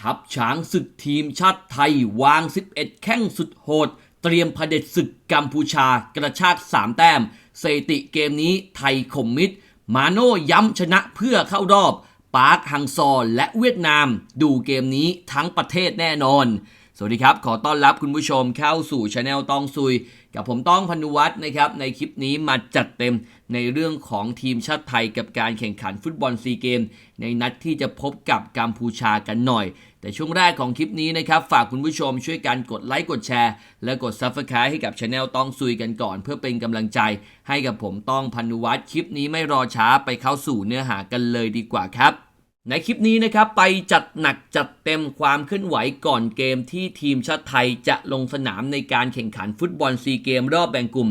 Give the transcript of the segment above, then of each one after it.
ทัพช้างศึกทีมชาติไทยวาง 11 แข้งสุดโหด เตรียมเผด็จศึกกัมพูชากระชาก 3 แต้มสถิติเกมนี้ไทยข่มมิดมาโน่ย้ำชนะเพื่อเข้ารอบ ปาร์คฮังซอและเวียดนาม ดูเกมนี้ทั้งประเทศแน่นอน สวัสดีครับ ขอต้อนรับคุณผู้ชมเข้าสู่ช anel ตองซุย กับผมต้องพนุวัฒน์นะครับ ในคลิปนี้มาจัดเต็มในเรื่องของทีมชาติไทยกับการแข่งขันฟุตบอลซีเกม ในนัดที่จะพบกับกัมพูชากันหน่อย แต่ช่วงแรกของคลิปนี้นะครับ ฝากคุณผู้ชมช่วยกันกดไลค์กดแชร์ และกด Subscribe ให้กับช anel ต้องซุยกันก่อน เพื่อเป็นกำลังใจ ให้กับผมต้องพนุวัฒน์คลิปนี้ไม่รอช้าไปเข้าสู่เนื้อหากันเลยดีกว่าครับ ในคลิปนี้นะครับไปจัดหนักจัดเต็มความเคลื่อนไหวก่อนเกมที่ทีมชาติไทยจะลงสนามในการแข่งขันฟุตบอลซีเกมรอบแบ่งกลุ่ม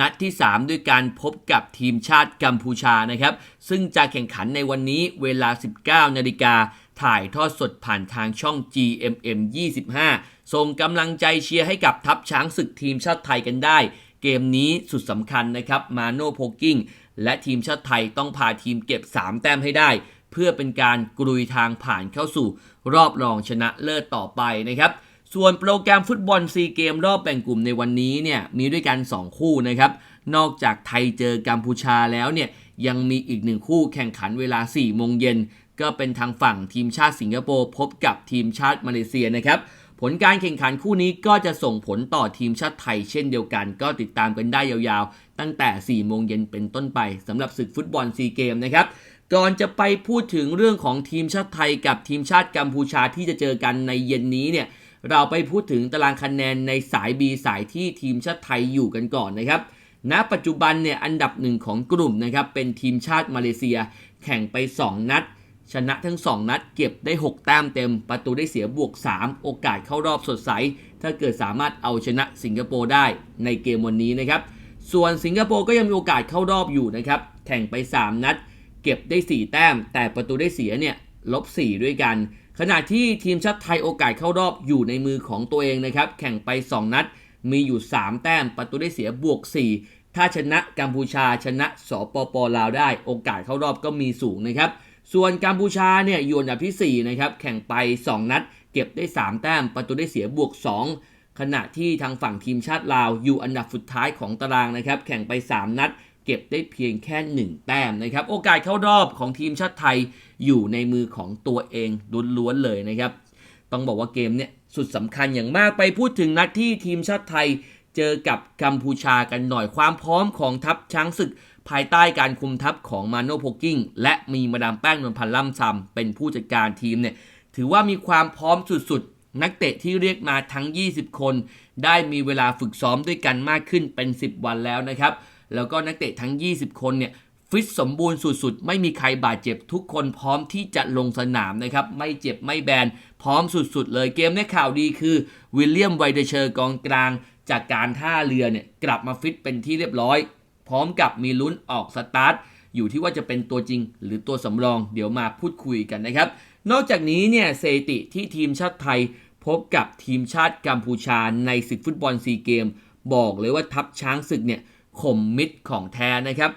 นัดที่ 3 ด้วยการพบกับทีมชาติกัมพูชานะครับ ซึ่งจะแข่งขันในวันนี้เวลา 19 นาฬิกาถ่ายทอดสดผ่านทางช่อง GMM 25 ส่งกำลังใจเชียร์ให้กับทัพช้างศึกทีมชาติไทยกันได้ เกมนี้สุดสำคัญนะครับมาโนโพกิ้งและทีมชาติไทยต้องพาทีมเก็บ 3 แต้มให้ได้ เพื่อเป็นการกรุยทางผ่านเข้าสู่รอบรองชนะเลิศต่อไปนะครับส่วนโปรแกรมฟุตบอลซีเกมรอบแบ่งกลุ่มในวันนี้เนี่ยมีด้วยกัน 2 คู่นะครับนอกจากไทยเจอกัมพูชาแล้วเนี่ยยังมีอีกหนึ่งคู่แข่งขันเวลา 4 โมงเย็น ก็เป็นทางฝั่งทีมชาติสิงคโปร์พบกับทีมชาติมาเลเซียนะครับผลการแข่งขันคู่นี้ก็จะส่งผลต่อทีมชาติไทยเช่นเดียวกัน ก็ติดตามกันได้ยาวๆ ตั้งแต่ 4 โมงเย็นเป็นต้นไปสำหรับศึกฟุตบอลซีเกมนะครับ ก่อนจะไปพูดถึงเรื่องของทีมชาติไทยกับทีมชาติกัมพูชาที่จะเจอกันในเย็นนี้เนี่ยเราไปพูดถึงตารางคะแนนในสาย B สายที่ทีมชาติไทยอยู่กันก่อนนะครับณปัจจุบันเนี่ยอันดับหนึ่งของกลุ่มนะครับเป็นทีมชาติมาเลเซีย แข่งไป 2 นัด ชนะทั้ง 2 นัด เก็บได้ 6 แต้มเต็ม ประตูได้เสียบวก 3 โอกาสเข้ารอบสดใส ถ้าเกิดสามารถเอาชนะสิงคโปร์ได้ในเกมวันนี้นะครับ ส่วนสิงคโปร์ก็ยังมีโอกาสเข้ารอบอยู่นะครับ แข่งไป 3 นัด เก็บได้ 4 แต้ม แต่ประตูได้เสียเนี่ยลบ 4 ด้วยกัน ขณะที่ทีมชาติไทยโอกาสเข้ารอบอยู่ในมือของตัวเองนะครับ แข่งไป 2 นัด มีอยู่ 3 แต้ม ประตูได้เสียบวก 4 ถ้าชนะกัมพูชาชนะสปปลาวได้ โอกาสเข้ารอบก็มีสูงนะครับ ส่วนกัมพูชาเนี่ยอยู่อันดับที่ 4 นะครับ แข่งไป 2 นัด เก็บได้ 3 แต้ม ประตูได้เสียบวก 2 ขณะที่ทางฝั่งทีมชาติลาวอยู่อันดับสุดท้ายของตารางนะครับ แข่งไป 3 นัด ก็บได้เพียงแค่ 1 แต้มนะครับ โอกาสเข้ารอบของทีมชาติไทยอยู่ในมือของตัวเองล้วนๆเลยนะครับ ต้องบอกว่าเกมเนี่ยสุดสำคัญอย่างมากไปพูดถึงนัดที่ทีมชาติไทย เจอกับกัมพูชากันหน่อยความพร้อมของทัพช้างศึก ภายใต้การคุมทัพของมาโนโพกิ้งและมีมาดามแป้งนวลพันธ์ล่ำซำเป็นผู้จัดการทีมเนี่ยถือว่ามีความพร้อมสุดๆนักเตะที่เรียกมาทั้ง 20 คน ได้มีเวลาฝึกซ้อมด้วยกันมากขึ้นเป็น 10 วันแล้วนะครับ แล้วก็นักเตะทั้ง 20 คนเนี่ยฟิตสมบูรณ์สุดๆ ไม่มีใครบาดเจ็บทุกคนพร้อมที่จะลงสนามนะครับ ไม่เจ็บไม่แบน พร้อมสุดๆ เลยเกมในข่าวดีคือวิลเลียมไวเดเชอร์กองกลาง จากการท่าเรือเนี่ยกลับมาฟิตเป็นที่เรียบร้อย พร้อมกับมีลุ้นออกสตาร์ทอยู่ที่ว่าจะเป็นตัวจริงหรือตัวสำรองเดี๋ยวมาพูดคุยกันนะครับ นอกจากนี้เนี่ยสถิติที่ทีมชาติไทย พบกับทีมชาติกัมพูชาในศึกฟุตบอลซีเกม บอกเลยว่าทัพช้างศึกเนี่ย ข่มมิดของแท้นะครับ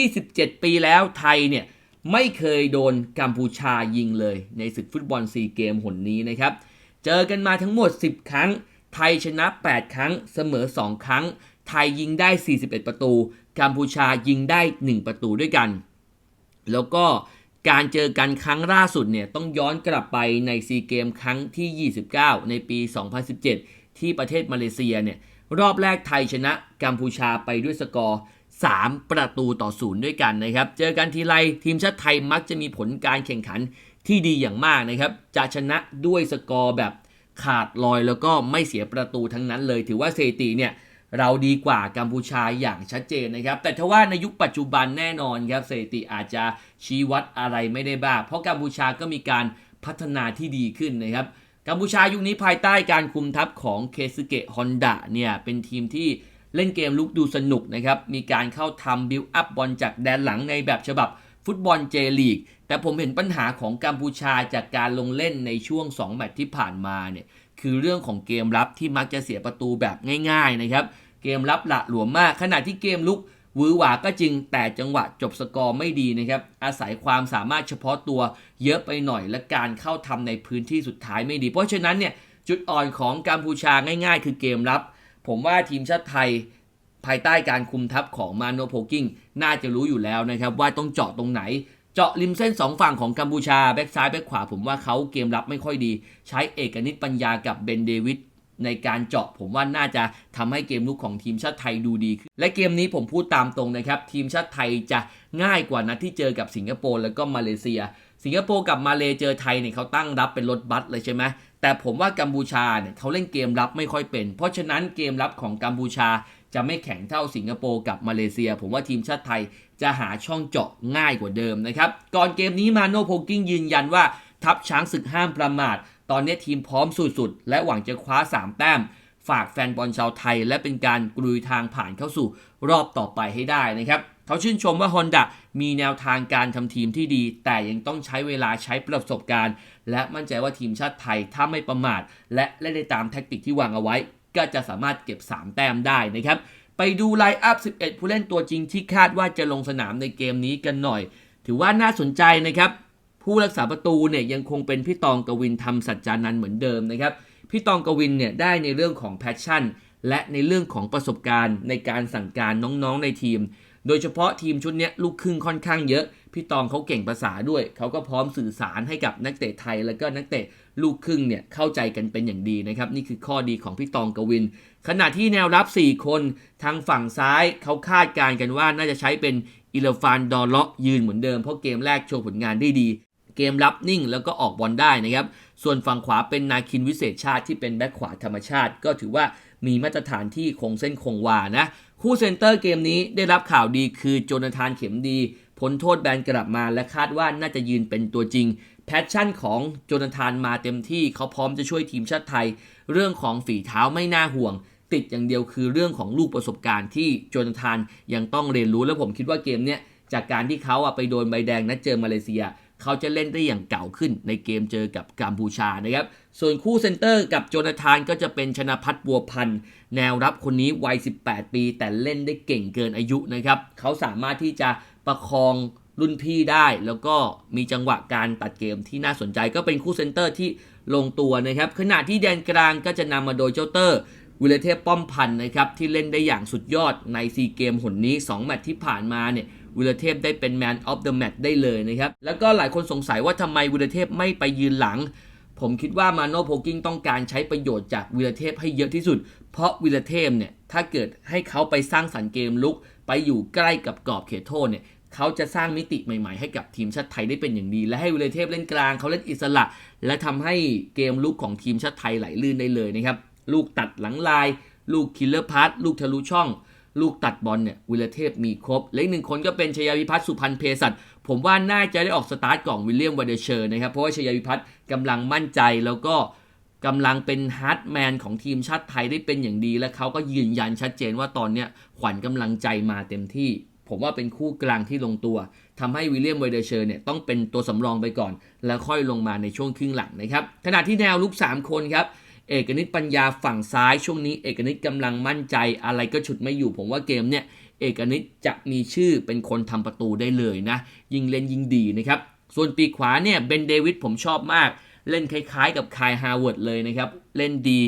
27 ปีแล้วไทยเนี่ยไม่เคยโดนกัมพูชายิงเลย ในศึกฟุตบอลซีเกมหนนี้นะครับ เจอกันมาทั้งหมด 10 ครั้ง ไทยชนะ 8 ครั้งเสมอ 2 ครั้ง ไทยยิงได้ 41 ประตู กัมพูชายิงได้ 1 ประตูด้วยกัน แล้วก็การเจอกันครั้งล่าสุดเนี่ยต้องย้อนกลับไปในซีเกมครั้งที่ 29 ในปี 2017 ที่ประเทศมาเลเซียเนี่ย รอบแรกไทยชนะกัมพูชาไปด้วยสกอร์ 3 ประตูต่อศูนย์ด้วยกันนะครับ เจอกันทีไรทีมชาติไทยมักจะมีผลการแข่งขันที่ดีอย่างมากนะครับ จะชนะด้วยสกอร์แบบขาดลอยแล้วก็ไม่เสียประตูทั้งนั้นเลย ถือว่าสถิติเนี่ยเราดีกว่ากัมพูชาอย่างชัดเจนนะครับ แต่ถ้าว่าในยุคปัจจุบันแน่นอนครับสถิติอาจจะชี้วัดอะไรไม่ได้บ้าง เพราะกัมพูชาก็มีการพัฒนาที่ดีขึ้นนะครับ กัมพูชายุคนี้ภายใต้การคุมทัพของเคซึเกะฮอนดะเนี่ยเป็นทีมที่เล่นเกมลุกดูสนุกนะครับ มีการเข้าทำบิลอัพบอลจากแดนหลังในแบบฉบับฟุตบอลเจลีก แต่ผมเห็นปัญหาของกัมพูชาจากการลงเล่นในช่วง 2 แมตช์ที่ผ่านมาเนี่ยคือเรื่องของเกมรับที่มักจะเสียประตูแบบง่าย ๆ นะครับ เกมรับหละหลวมมาก ขณะที่เกมลุก วือหวาก็จริงแต่จังหวะจบสกอร์ไม่ดีนะครับ อาศัยความสามารถเฉพาะตัวเยอะไปหน่อยและการเข้าทำในพื้นที่สุดท้ายไม่ดี เพราะฉะนั้นเนี่ยจุดอ่อนของกัมพูชาง่ายๆ คือเกมรับ ผมว่าทีมชาติไทยภายใต้การคุมทัพของมาโนโพกิ้งน่าจะรู้อยู่แล้วนะครับว่าต้องเจาะตรงไหน เจาะริมเส้น 2 ฝั่งของกัมพูชาแบ็กซ้ายแบ็กขวาผมว่าเขาเกมรับไม่ค่อยดี ใช้เอกนิตปัญญากับเบนเดวิด ในการเจาะผมว่าน่าจะทำให้เกมลุกของทีมชาติไทยดูดีขึ้นและเกมนี้ผมพูดตามตรงนะครับ ทีมชาติไทยจะง่ายกว่านัดที่เจอกับสิงคโปร์แล้วก็มาเลเซีย สิงคโปร์กับมาเลเจอไทยเนี่ยเขาตั้งรับเป็นรถบัสเลยใช่ไหมแต่ผมว่ากัมพูชาเนี่ยเขาเล่นเกมรับไม่ค่อยเป็น เพราะฉะนั้นเกมรับของกัมพูชาจะไม่แข็งเท่าสิงคโปร์กับมาเลเซีย ผมว่าทีมชาติไทยจะหาช่องเจาะง่ายกว่าเดิมนะครับ ก่อนเกมนี้มาโนโพกิ้งยืนยันว่า ทัพช้างศึกห้ามประมาท ตอนนี้ทีมพร้อมสุดๆ และหวังจะคว้า 3 แต้ม ฝากแฟนบอลชาวไทย และเป็นการกลุยทางผ่านเข้าสู่รอบต่อไปให้ได้นะครับเขาชื่นชมว่า Honda มีแนวทางการทำทีมที่ดี แต่ยังต้องใช้เวลาใช้ประสบการณ์ และมั่นใจว่าทีมชาติไทยถ้าไม่ประมาท และเล่นได้ตามแทคติกที่วางเอาไว้ ก็จะสามารถเก็บ 3 แต้มได้นะครับไปดูไลน์อัพ 11 ผู้เล่นตัวจริงที่คาดว่าจะลงสนามในเกมนี้กันหน่อย ถือว่าน่าสนใจนะครับ ผู้รักษาประตูเนี่ยยังคงเป็นพี่ตองกวินทำสัจจานันเหมือนเดิมนะครับพี่ตองกวินเนี่ยได้ในเรื่องของแพชชั่น และในเรื่องของประสบการณ์ ในการสั่งการน้องๆในทีม โดยเฉพาะทีมชุดนี้ลูกครึ่งค่อนข้างเยอะ พี่ตองเขาเก่งภาษาด้วย เขาก็พร้อมสื่อสารให้กับนักเตะไทย แล้วก็นักเตะลูกครึ่งเนี่ยเข้าใจกันเป็นอย่างดีนะครับนี่คือข้อดีของพี่ตองกวิน ขณะที่แนวรับ 4 คนทางฝั่งซ้ายเขาคาดการณ์กันว่าน่าจะใช้เป็นอิเลฟานดอเลาะยืนเหมือนเดิมเพราะเกมแรกโชว์ผลงานได้ดี เกมรับนิ่งแล้วก็ออกบอลได้นะครับ ส่วนฝั่งขวาเป็นนาคินวิเศษชาติที่เป็นแบ็คขวาธรรมชาติ ก็ถือว่ามีมาตรฐานที่คงเส้นคงวานะ คู่เซนเตอร์เกมนี้ได้รับข่าวดีคือโจนาธานเข็มดีพ้นโทษแบนกลับมาและคาดว่าน่าจะยืนเป็นตัวจริง แพชชั่นของโจนาธานมาเต็มที่เขาพร้อมจะช่วยทีมชาติไทย เรื่องของฝีเท้าไม่น่าห่วง ติดอย่างเดียวคือเรื่องของลูกประสบการณ์ที่โจนาธานยังต้องเรียนรู้และผมคิดว่าเกมเนี้ยจากการที่เขาอะไปโดนใบแดงนัดเจอมาเลเซีย เขาจะเล่นได้อย่างเก่าขึ้นในเกมเจอกับกัมพูชานะครับ ส่วนคู่เซนเตอร์กับโจนาธานก็จะเป็นชนะพัฒบัวพันธ์แนวรับคนนี้วัย 18 ปี แต่เล่นได้เก่งเกินอายุนะครับ เขาสามารถที่จะประคองรุ่นพี่ได้แล้วก็มีจังหวะการตัดเกมที่น่าสนใจก็เป็นคู่เซนเตอร์ที่ลงตัวนะครับ ขณะที่แดนกลางก็จะนำมาโดยเจ้าเตอร์วิลเทพป้อมพันธ์นะครับที่เล่นได้อย่างสุดยอดในซีเกมหนนี้ 2 แมตช์ที่ผ่านมาเนี่ย วิลเทพได้เป็นแมนออฟเดอะแมตช์ได้เลยนะครับ แล้วก็หลายคนสงสัยว่าทำไมวิลเทพไม่ไปยืนหลัง ผมคิดว่ามาโนโพกิ้งต้องการใช้ประโยชน์จากวิลเทพให้เยอะที่สุด เพราะวิลเทพเนี่ยถ้าเกิดให้เขาไปสร้างสรรค์เกมลุก ไปอยู่ใกล้กับกรอบเขตโทษเนี่ยเขาจะสร้างมิติใหม่ๆ ให้กับทีมชาติไทยได้เป็นอย่างดี และให้วิลเทพเล่นกลางเขาเล่นอิสระ และทำให้เกมลุกของทีมชาติไทยไหลลื่นได้เลยนะครับลูกตัดหลังลาย ลูกคิลเลอร์พาสลูกทะลุช่อง ลูกตัดบอลเนี่ยวิลเทพมีครบและอีกหนึ่งคนก็เป็นชยาวิพัฒน์สุพรรณเพศัตผมว่าน่าจะได้ออกสตาร์ทกล่อนวิลเลียมวาเดเชอร์นะครับเพราะว่าชยาวิพัฒน์กำลังมั่นใจแล้วก็กำลังเป็นฮาร์ดแมนของทีมชาติไทยได้เป็นอย่างดี และเขาก็ยืนยันชัดเจนว่าตอนเนี้ยขวัญกำลังใจมาเต็มที่ ผมว่าเป็นคู่กลางที่ลงตัวทำให้วิลเลียมวเดเชอร์เนี่ยต้องเป็นตัวสำรองไปก่อน แล้วค่อยลงมาในช่วงครึ่งหลังนะครับขณะที่แนวลุก 3 คนครับ เอกนิตปัญญาฝั่งซ้ายช่วงนี้ เอกนิตกำลังมั่นใจอะไรก็ฉุดไม่อยู่ผมว่าเกมเนี่ยเอกนิตจะมีชื่อเป็นคนทำประตูได้เลยนะ ยิงเล่นยิงดีนะครับ ส่วนปีกขวาเนี่ยเบนเดวิดผมชอบมาก เล่นคล้ายๆ กับคายฮาวเวิร์ดเลยนะครับ เล่นดี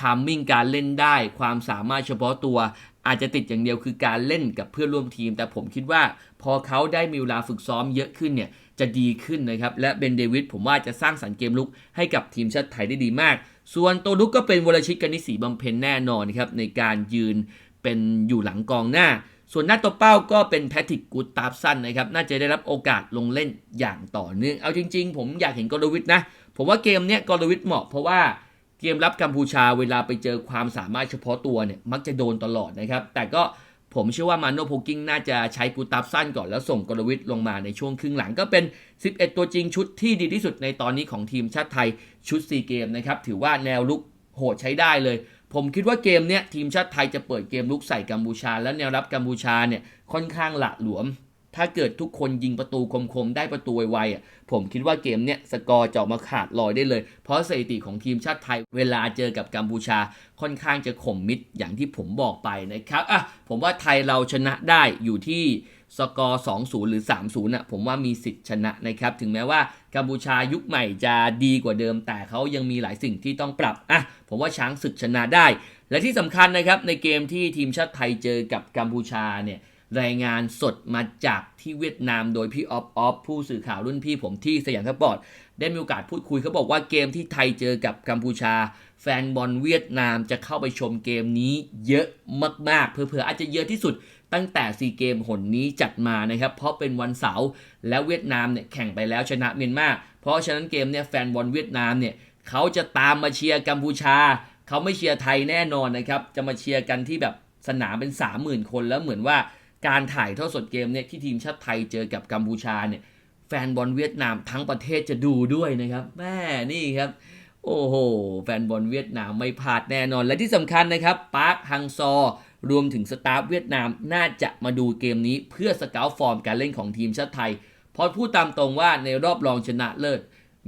ทามมิ่งการเล่นได้ความสามารถเฉพาะตัวอาจจะติดอย่างเดียวคือการเล่นกับเพื่อนร่วมทีม แต่ผมคิดว่าพอเขาได้มีเวลาฝึกซ้อมเยอะขึ้นเนี่ย จะดีขึ้นนะครับ และเบนเดวิดผมว่าจะสร้างสรรค์เกมลุกให้กับทีมชาติไทยได้ดีมาก ส่วนตัวลุกก็เป็นวรชิตกนิษฐ์ศรีบำเพ็ญแน่นอนครับในการยืนเป็นอยู่หลังกองหน้า ส่วนหน้าตัวเป้าก็เป็นแพทริกกูดตาฟสันนะครับ น่าจะได้รับโอกาสลงเล่นอย่างต่อเนื่องเอาจริง ๆ ผมอยากเห็นกรวิทนะ ผมว่าเกมเนี้ยกรวิทเหมาะเพราะว่าเกมรับกัมพูชาเวลาไปเจอความสามารถเฉพาะตัวเนี่ยมักจะโดนตลอดนะครับ แต่ก็ ผมเชื่อว่ามาโนโพกิ้งน่าจะใช้กูตับสั้นก่อนแล้วส่งกลวิทลงมาในช่วงครึ่งหลังก็เป็น 11 ตัวจริงชุดที่ดีที่สุดในตอนนี้ของทีมชาติไทยชุด4เกมนะครับถือว่าแนวลุกโหดใช้ได้เลย ผมคิดว่าเกมเนี้ยทีมชาติไทยจะเปิดเกมลุกใส่กัมพูชา แล้วแนวรับกัมพูชาเนี่ยค่อนข้างหละหลวม ถ้าเกิดทุกคนยิงประตูคมๆ ได้ประตูไวๆอะผมคิดว่าเกมเนี้ยสกอร์จะออกมาขาดลอยได้เลย เพราะสถิติของทีมชาติไทย เวลาเจอกับกัมพูชาค่อนข้างจะข่มมิดอย่างที่ผมบอกไปนะครับอะผมว่าไทยเราชนะได้อยู่ที่สกอร์ 2-0 หรือ 3-0น่ะผมว่ามีสิทธิ์ชนะนะครับ ถึงแม้ว่ากัมพูชายุคใหม่จะดีกว่าเดิม แต่เขายังมีหลายสิ่งที่ต้องปรับอะผมว่าช้างศึกชนะได้ และที่สำคัญนะครับในเกมที่ทีมชาติไทยเจอกับกัมพูชาเนี่ย รายงานสดมาจากที่เวียดนามโดยพี่ออฟออฟผู้สื่อข่าวรุ่นพี่ผมที่สยามสปอร์ตได้มีโอกาสพูดคุยเขาบอกว่าเกมที่ไทยเจอกับกัมพูชา แฟนบอลเวียดนามจะเข้าไปชมเกมนี้เยอะมากๆเผื่อๆอาจจะเยอะที่สุดตั้งแต่ซีเกมหนนี้จัดมานะครับ เพราะเป็นวันเสาร์แล้วเวียดนามเนี่ยแข่งไปแล้วชนะเมียนมาเพราะฉะนั้นเกมเนี่ยแฟนบอลเวียดนามเนี่ยเขาจะตามมาเชียร์กัมพูชา เขาไม่เชียร์ไทยแน่นอนนะครับ จะมาเชียร์กันที่แบบสนามเป็น 30,000 คนแล้วเหมือนว่า การถ่ายทอดสดเกมเนี่ยที่ทีมชาติไทยเจอกับกัมพูชาเนี่ยแฟนบอลเวียดนามทั้งประเทศจะดูด้วยนะครับแม่นี่ครับ โอ้โห แฟนบอลเวียดนามไม่พลาดแน่นอน และที่สำคัญนะครับปาร์คฮังซอรวมถึงสตาฟเวียดนามน่าจะมาดูเกมนี้เพื่อสเกลฟอร์มการเล่นของทีมชาติไทยเพราะพูดตามตรงว่าในรอบรองชนะเลิศ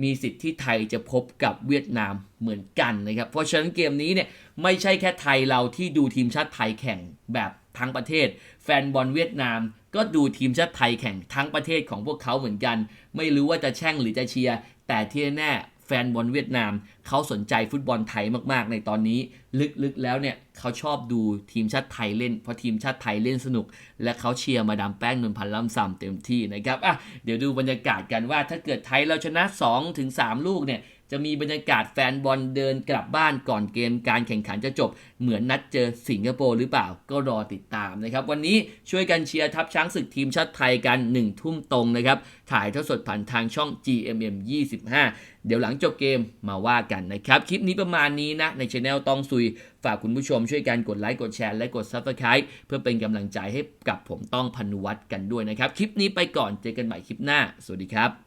มีสิทธิ์ที่ไทยจะพบกับเวียดนามเหมือนกันนะครับ เพราะฉะนั้นเกมนี้เนี่ยไม่ใช่แค่ไทยเราที่ดูทีมชาติไทยแข่งแบบทั้งประเทศ แฟนบอลเวียดนาม ก็ดูทีมชาติไทยแข่งทั้งประเทศของพวกเขาเหมือนกัน ไม่รู้ว่าจะแช่งหรือจะเชียร์แต่ที่แน่แฟนบอลเวียดนาม เขาสนใจฟุตบอลไทยมากๆ ในตอนนี้ ลึกๆแล้วเนี่ยเขาชอบดูทีมชาติไทยเล่น เพราะทีมชาติไทยเล่นสนุก และเขาเชียร์มาดามแป้งนนพันธ์ล่ำซ้ำเต็มที่นะครับอะเดี๋ยวดูบรรยากาศกันว่าถ้าเกิดไทยเราชนะ2-3ถึง3ลูกเนี่ย จะมีบรรยากาศแฟนบอลเดินกลับบ้านก่อนเกมการแข่งขันจะจบ เหมือนนัดเจอสิงคโปร์หรือเปล่าก็รอติดตามนะครับ วันนี้ช่วยกันเชียร์ทัพช้างศึกทีมชาติไทยกัน1ทุ่มตรงนะครับ ถ่ายทอดสดผ่านทางช่อง GMM 25 เดี๋ยวหลังจบเกมมาว่ากันนะครับ คลิปนี้ประมาณนี้นะในช anel ต้องซุยฝากคุณผู้ชมช่วยกันกดไลค์กดแชร์และกด Subscribe เพื่อเป็นกำลังใจให้กับผมต้องพนุวัตรกันด้วยนะครับ คลิปนี้ไปก่อนเจอกันใหม่คลิปหน้า สวัสดีครับ